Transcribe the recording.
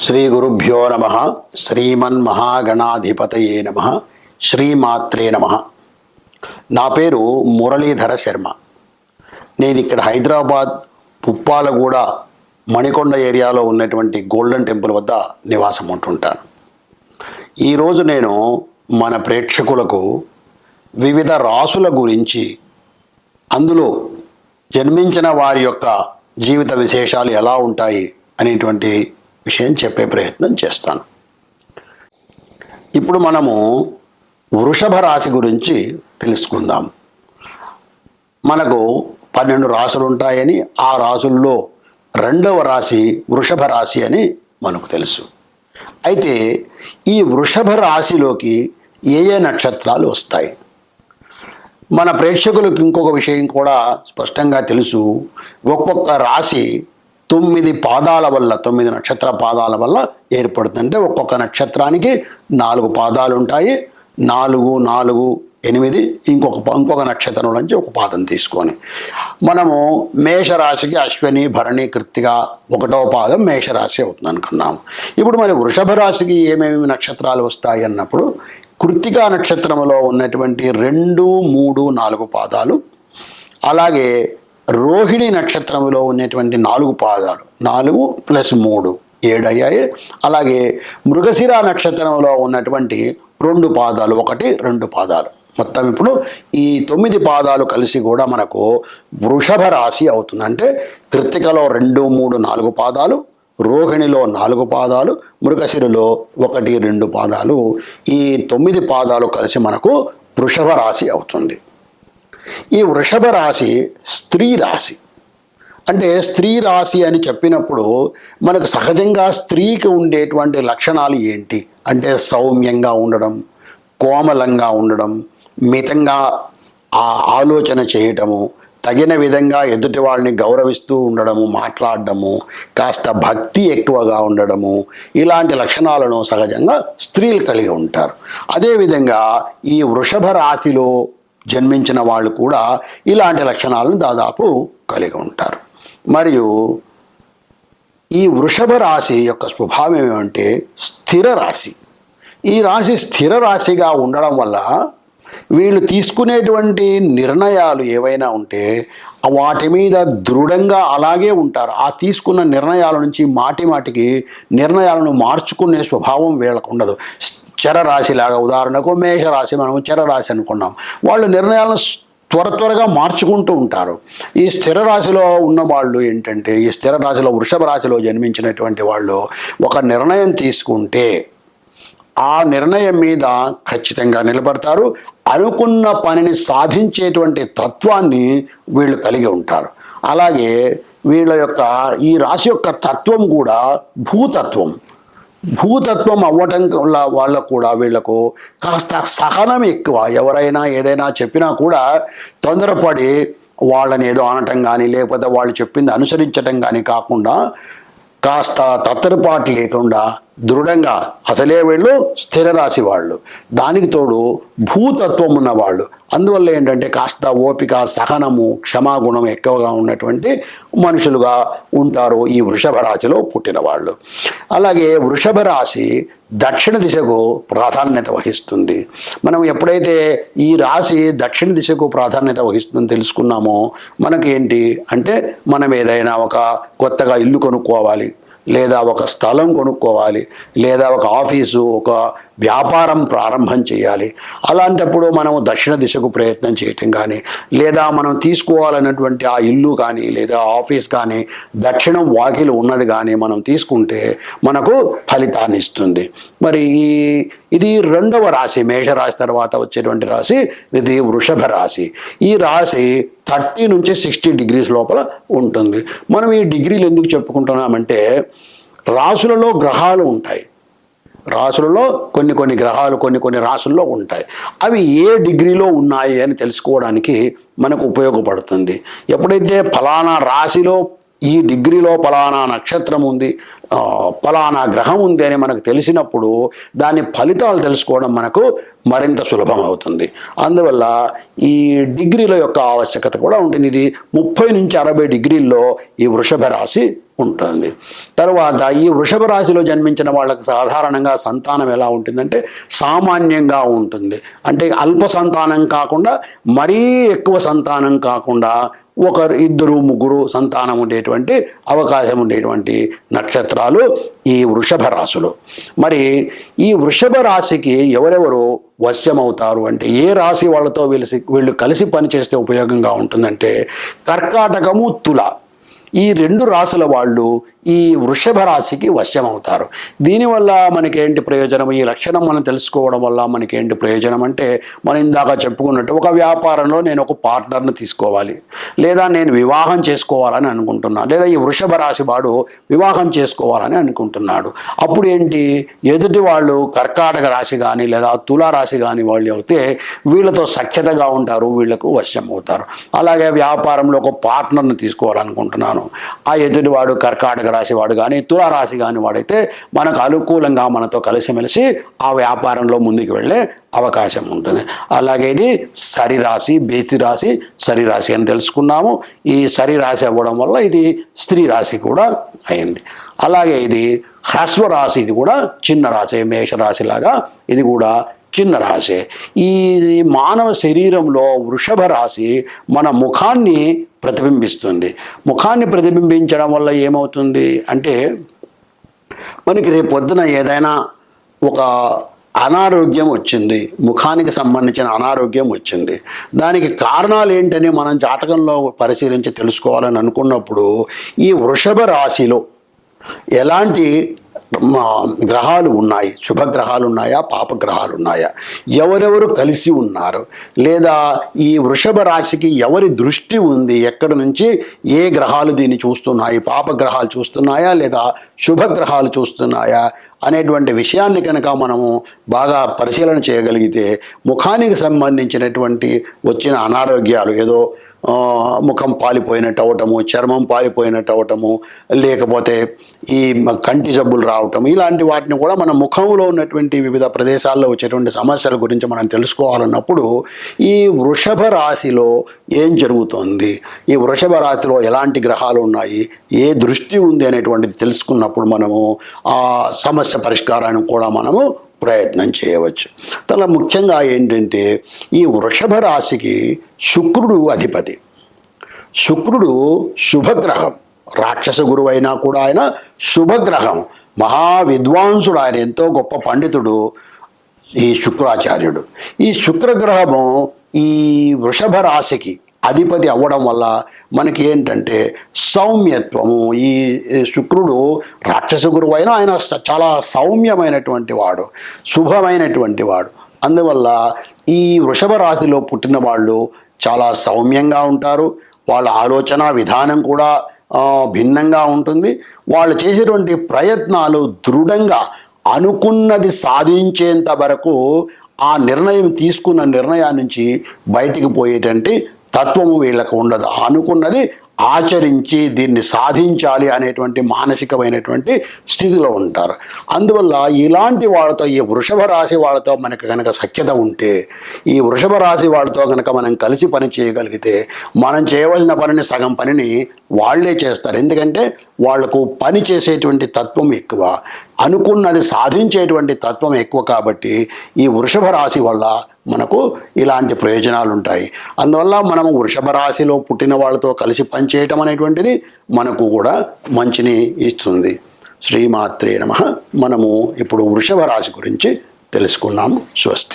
శ్రీ గురుభ్యో నమ. శ్రీమన్మహాగణాధిపతయే నమ. శ్రీమాత్రే నమ. నా పేరు మురళీధర శర్మ. నేను ఇక్కడ హైదరాబాద్ పుప్పాలగూడ మణికొండ ఏరియాలో ఉన్నటువంటి గోల్డెన్ టెంపుల్ వద్ద నివాసం ఉంటుంటాను. ఈరోజు నేను మన ప్రేక్షకులకు వివిధ రాసుల గురించి అందులో జన్మించిన వారి యొక్క జీవిత విశేషాలు ఎలా ఉంటాయి అనేటువంటి విషయం చెప్పే ప్రయత్నం చేస్తాను. ఇప్పుడు మనము వృషభ రాశి గురించి తెలుసుకుందాం. మనకు పన్నెండు రాసులు ఉంటాయని ఆ రాసుల్లో రెండవ రాశి వృషభ రాశి అని మనకు తెలుసు. అయితే ఈ వృషభ రాశిలోకి ఏ ఏ నక్షత్రాలు వస్తాయి? మన ప్రేక్షకులకు ఇంకొక విషయం కూడా స్పష్టంగా తెలుసు. ఒక్కొక్క రాశి తొమ్మిది పాదాల వల్ల తొమ్మిది నక్షత్ర పాదాల వల్ల ఏర్పడుతుందంటే ఒక్కొక్క నక్షత్రానికి నాలుగు పాదాలు ఉంటాయి. నాలుగు నాలుగు ఎనిమిది ఇంకొక ఇంకొక నక్షత్రం నుంచి ఒక పాదం తీసుకొని మనము మేషరాశికి అశ్విని భరణి కృత్తిక ఒకటో పాదం మేషరాశి అవుతుంది అనుకున్నాము ఇప్పుడు మరి వృషభ రాశికి ఏమేమి నక్షత్రాలు వస్తాయి అన్నప్పుడు కృత్తికా నక్షత్రంలో ఉన్నటువంటి రెండు మూడు నాలుగు పాదాలు అలాగే రోహిణి నక్షత్రంలో ఉన్నటువంటి నాలుగు పాదాలు. నాలుగు ప్లస్ మూడు ఏడయ్యాయి. అలాగే మృగశిర నక్షత్రంలో ఉన్నటువంటి రెండు పాదాలు ఒకటి రెండు పాదాలు. మొత్తం ఇప్పుడు ఈ తొమ్మిది పాదాలు కలిసి కూడా మనకు వృషభ రాశి అవుతుంది. అంటే కృత్తికలో రెండు మూడు నాలుగు పాదాలు రోహిణిలో నాలుగు పాదాలు మృగశిరలో ఒకటి రెండు పాదాలు. ఈ తొమ్మిది పాదాలు కలిసి మనకు వృషభ రాశి అవుతుంది. ఈ వృషభ రాశి స్త్రీ రాశి. అంటే స్త్రీ రాశి అని చెప్పినప్పుడు మనకు సహజంగా స్త్రీకి ఉండేటువంటి లక్షణాలు ఏంటి? అంటే సౌమ్యంగా ఉండడం కోమలంగా ఉండడం మితంగా ఆ ఆలోచన చేయటము తగిన విధంగా ఎదుటి వాళ్ళని గౌరవిస్తూ ఉండడము మాట్లాడడము కాస్త భక్తి ఎక్కువగా ఉండడము ఇలాంటి లక్షణాలను సహజంగా స్త్రీలు కలిగి ఉంటారు. అదేవిధంగా ఈ వృషభ రాశిలో జన్మించిన వాళ్ళు కూడా ఇలాంటి లక్షణాలను దాదాపు కలిగి ఉంటారు. మరియు ఈ వృషభ రాశి యొక్క స్వభావం ఏమంటే స్థిర రాశి. ఈ రాశి స్థిర రాశిగా ఉండడం వల్ల వీళ్ళు తీసుకునేటువంటి నిర్ణయాలు ఏవైనా ఉంటే వాటి మీద దృఢంగా అలాగే ఉంటారు. ఆ తీసుకున్న నిర్ణయాల నుంచి మాటి మాటికి నిర్ణయాలను మార్చుకునే స్వభావం వీళ్ళకు ఉండదు. చరరాశిలాగా. ఉదాహరణకు మేషరాశి మనం చరరాశి అనుకున్నాం. వాళ్ళు నిర్ణయాలను త్వర త్వరగా మార్చుకుంటూ ఉంటారు. ఈ స్థిర రాశిలో ఉన్న వాళ్ళు ఏంటంటే ఈ స్థిర రాశిలో వృషభ రాశిలో జన్మించినటువంటి వాళ్ళు ఒక నిర్ణయం తీసుకుంటే ఆ నిర్ణయం మీద ఖచ్చితంగా నిలబడతారు. అనుకున్న పనిని సాధించేటువంటి తత్వాన్ని వీళ్ళు కలిగి ఉంటారు. అలాగే వీళ్ళ యొక్క ఈ రాశి యొక్క తత్వం కూడా భూతత్వం. భూతత్వం అవ్వటం వల్ల వాళ్ళకు కూడా వీళ్ళకు కాస్త సహనం ఎక్కువ. ఎవరైనా ఏదైనా చెప్పినా కూడా తొందరపడి వాళ్ళని ఏదో అనటం కానీ లేకపోతే వాళ్ళు చెప్పింది అనుసరించటం కానీ కాకుండా కాస్త తత్తరపాటు లేకుండా దృఢంగా అసలే వీళ్ళు స్థిర రాశి వాళ్ళు. దానికి తోడు భూతత్వం ఉన్న వాళ్ళు అందువల్ల ఏంటంటే కాస్త ఓపిక సహనము క్షమాగుణం ఎక్కువగా ఉన్నటువంటి మనుషులుగా ఉంటారు ఈ వృషభ రాశిలో పుట్టిన వాళ్ళు. అలాగే వృషభ రాశి దక్షిణ దిశకు ప్రాధాన్యత వహిస్తుంది. మనం ఎప్పుడైతే ఈ రాశి దక్షిణ దిశకు ప్రాధాన్యత వహిస్తుందని తెలుసుకున్నామో మనకేంటి అంటే మనం ఏదైనా ఒక కొత్తగా ఇల్లు కొనుక్కోవాలి. లేదా ఒక స్థలం కొనుక్కోవాలి లేదా ఒక ఆఫీసు ఒక వ్యాపారం ప్రారంభం చేయాలి. అలాంటప్పుడు మనం దక్షిణ దిశకు ప్రయత్నం చేయటం కానీ లేదా మనం తీసుకోవాలన్నటువంటి ఆ ఇల్లు కానీ లేదా ఆఫీస్ కానీ దక్షిణం వాకిలు ఉన్నది కానీ మనం తీసుకుంటే మనకు ఫలితాన్ని ఇస్తుంది. మరి ఈ ఇది రెండవ రాశి మేషరాశి తర్వాత వచ్చేటువంటి రాశి ఇది వృషభ రాశి. ఈ రాశి థర్టీ నుంచి సిక్స్టీ డిగ్రీస్ లోపల ఉంటుంది. మనం ఈ డిగ్రీలు ఎందుకు చెప్పుకుంటున్నామంటే రాసులలో గ్రహాలు ఉంటాయి. రాసులలో కొన్ని కొన్ని గ్రహాలు కొన్ని కొన్ని రాసుల్లో ఉంటాయి. అవి ఏ డిగ్రీలో ఉన్నాయి అని తెలుసుకోవడానికి మనకు ఉపయోగపడుతుంది. ఎప్పుడైతే ఫలానా రాశిలో ఈ డిగ్రీలో ఫలానా నక్షత్రం ఉంది ఫలానా గ్రహం ఉంది అని మనకు తెలిసినప్పుడు దాని ఫలితాలు తెలుసుకోవడం మనకు మరింత సులభం అవుతుంది. అందువల్ల ఈ డిగ్రీల యొక్క ఆవశ్యకత కూడా ఉంటుంది. ఇది ముప్పై నుంచి అరవై డిగ్రీల్లో ఈ వృషభ రాశి ఉంటుంది. తర్వాత ఈ వృషభ రాశిలో జన్మించిన వాళ్ళకి సాధారణంగా సంతానం ఎలా ఉంటుందంటే సామాన్యంగా ఉంటుంది. అంటే అల్ప సంతానం కాకుండా మరీ ఎక్కువ సంతానం కాకుండా ఒకరు ఇద్దరు ముగ్గురు సంతానం ఉండేటువంటి అవకాశం ఉండేటువంటి నక్షత్రాలు ఈ వృషభ రాశులు. మరి ఈ వృషభ రాశికి ఎవరెవరు వశ్యమవుతారు అంటే ఏ రాశి వాళ్ళతో వీళ్ళు వీళ్ళు కలిసి పనిచేస్తే ఉపయోగంగా ఉంటుందంటే కర్కాటకము తుల. ఈ రెండు రాసుల వాళ్ళు ఈ వృషభ రాశికి వశ్యమవుతారు. దీనివల్ల మనకేంటి ప్రయోజనం? ఈ లక్షణం మనం తెలుసుకోవడం వల్ల మనకేంటి ప్రయోజనం అంటే మనం ఇందాక చెప్పుకున్నట్టు ఒక వ్యాపారంలో నేను ఒక పార్ట్నర్ని తీసుకోవాలి లేదా నేను వివాహం చేసుకోవాలని అనుకుంటున్నాను లేదా ఈ వృషభ రాశి వాడు వివాహం చేసుకోవాలని అనుకుంటున్నాడు. అప్పుడు ఏంటి? ఎదుటి వాళ్ళు కర్కాటక రాశి కానీ లేదా తులా రాశి కానీ వాళ్ళు అయితే వీళ్ళతో సఖ్యతగా ఉంటారు వీళ్ళకు వశ్యం అవుతారు అలాగే వ్యాపారంలో ఒక పార్ట్నర్ని తీసుకోవాలనుకుంటున్నాను. ఆ ఎదుటివాడు కర్కాటక రాశి వాడు కానీ తులారాశి కానీ వాడైతే మనకు అనుకూలంగా మనతో కలిసిమెలిసి ఆ వ్యాపారంలో ముందుకు వెళ్ళే అవకాశం ఉంటుంది. అలాగే ఇది సరిరాశి బేతి రాశి సరి రాశి అని తెలుసుకున్నాము. ఈ సరి రాశి అవ్వడం వల్ల ఇది స్త్రీ రాశి కూడా అయింది. అలాగే ఇది హ్రస్వ రాశి ఇది కూడా చిన్న రాశి మేషరాశి లాగా ఇది కూడా చిన్న రాశి. ఈ మానవ శరీరంలో వృషభ రాశి మన ముఖాన్ని ప్రతిబింబిస్తుంది. ముఖాన్ని ప్రతిబింబించడం వల్ల ఏమవుతుంది అంటే మనకి రేపు పొద్దున ఏదైనా ఒక అనారోగ్యం వచ్చింది. ముఖానికి సంబంధించిన అనారోగ్యం వచ్చింది. దానికి కారణాలు ఏంటని మనం జాతకంలో పరిశీలించి తెలుసుకోవాలని అనుకున్నప్పుడు ఈ వృషభ రాశిలో ఎలాంటి గ్రహాలు ఉన్నాయి శుభగ్రహాలు ఉన్నాయా పాపగ్రహాలు ఉన్నాయా? ఎవరెవరు కలిసి ఉన్నారు? లేదా ఈ వృషభ రాశికి ఎవరి దృష్టి ఉంది? ఎక్కడి నుంచి ఏ గ్రహాలు దీన్ని చూస్తున్నాయి? పాపగ్రహాలు చూస్తున్నాయా లేదా శుభగ్రహాలు చూస్తున్నాయా? అనేటువంటి విషయాన్ని కనుక మనము బాగా పరిశీలన చేయగలిగితే ముఖానికి సంబంధించినటువంటి వచ్చిన అనారోగ్యాలు ఏదో ముఖం పాలిపోయినట్టు అవటము చర్మం పాలిపోయినట్టు అవటము లేకపోతే ఈ కంటి జబ్బులు రావటం ఇలాంటి వాటిని కూడా మన ముఖంలో ఉన్నటువంటి వివిధ ప్రదేశాల్లో వచ్చేటువంటి సమస్యల గురించి మనం తెలుసుకోవాలన్నప్పుడు ఈ వృషభ రాశిలో ఏం జరుగుతుంది? ఈ వృషభ రాశిలో ఎలాంటి గ్రహాలు ఉన్నాయి? ఏ దృష్టి ఉంది అనేటువంటిది తెలుసుకున్నప్పుడు మనము ఆ సమస్య పరిష్కారాన్ని కూడా మనము ప్రయత్నం చేయవచ్చు. తల ముఖ్యంగా ఏంటంటే ఈ వృషభ రాశికి శుక్రుడు అధిపతి. శుక్రుడు శుభగ్రహం. రాక్షస గురువు అయినా కూడా ఆయన శుభగ్రహం. మహా విద్వాంసుడు ఆయన ఎంతో గొప్ప పండితుడు ఈ శుక్రాచార్యుడు. ఈ శుక్రగ్రహము ఈ వృషభ రాశికి అధిపతి అవ్వడం వల్ల మనకి ఏంటంటే సౌమ్యత్వము. ఈ శుక్రుడు రాక్షస గురువు అయినా ఆయన చాలా సౌమ్యమైనటువంటి వాడు శుభమైనటువంటి వాడు. అందువల్ల ఈ వృషభ రాశిలో పుట్టిన వాళ్ళు చాలా సౌమ్యంగా ఉంటారు. వాళ్ళ ఆలోచన విధానం కూడా భిన్నంగా ఉంటుంది. వాళ్ళు చేసేటువంటి ప్రయత్నాలు దృఢంగా అనుకున్నది సాధించేంత వరకు ఆ నిర్ణయం తీసుకున్న నిర్ణయాన్నించి బయటికి పోయేటంటే తత్వము వీళ్ళకు ఉండదు. అనుకున్నది ఆచరించి దీన్ని సాధించాలి అనేటువంటి మానసికమైనటువంటి స్థితిలో ఉంటారు. అందువల్ల ఇలాంటి వాళ్ళతో ఈ వృషభ రాశి వాళ్ళతో మనకు కనుక సఖ్యత ఉంటే ఈ వృషభ రాశి వాళ్ళతో కనుక మనం కలిసి పని చేయగలిగితే మనం చేయవలసిన పనిని సగం పనిని వాళ్ళే చేస్తారు. ఎందుకంటే వాళ్ళకు పని చేసేటువంటి తత్వం ఎక్కువ అనుకున్నది సాధించేటువంటి తత్వం ఎక్కువ కాబట్టి ఈ వృషభ రాశి వల్ల మనకు ఇలాంటి ప్రయోజనాలు ఉంటాయి. అందువల్ల మనము వృషభ రాశిలో పుట్టిన వాళ్ళతో కలిసి పనిచేయటం అనేటువంటిది మనకు కూడా మంచిని ఇస్తుంది. శ్రీమాత్రే నమ. మనము ఇప్పుడు వృషభ రాశి గురించి తెలుసుకున్నాము. స్వస్తి.